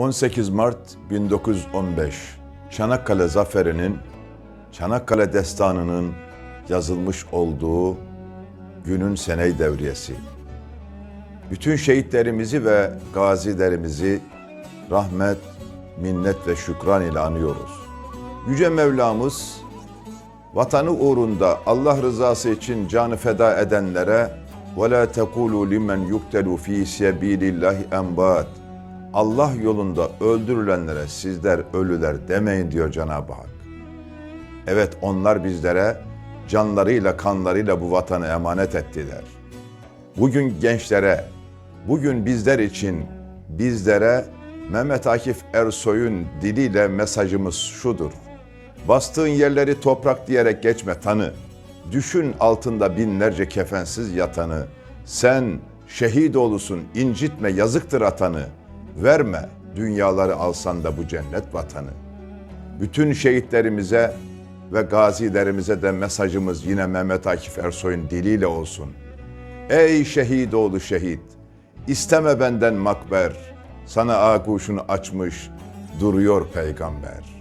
18 Mart 1915 Çanakkale Zaferi'nin Çanakkale Destanı'nın yazılmış olduğu günün seney devriyesi. Bütün şehitlerimizi ve gazilerimizi rahmet, minnet ve şükran ile anıyoruz. Yüce Mevlamız vatanı uğrunda Allah rızası için canı feda edenlere وَلَا تَقُولُوا لِمَنْ يُقْتَلُوا ف۪ي سَب۪يلِ اللّٰهِ اَنْبَاتٍ Allah yolunda öldürülenlere sizler ölüler demeyin diyor Cenab-ı Hak. Evet onlar bizlere canlarıyla kanlarıyla bu vatanı emanet ettiler. Bugün gençlere, bugün bizler için bizlere Mehmet Akif Ersoy'un diliyle mesajımız şudur. Bastığın yerleri toprak diyerek geçme tanı. Düşün altında binlerce kefensiz yatanı. Sen şehit olusun incitme yazıktır atanı. Verme dünyaları alsan da bu cennet vatanı. Bütün şehitlerimize ve gazilerimize de mesajımız yine Mehmet Akif Ersoy'un diliyle olsun. Ey şehit oğlu şehit, isteme benden makber, sana ağuşunu açmış duruyor peygamber.''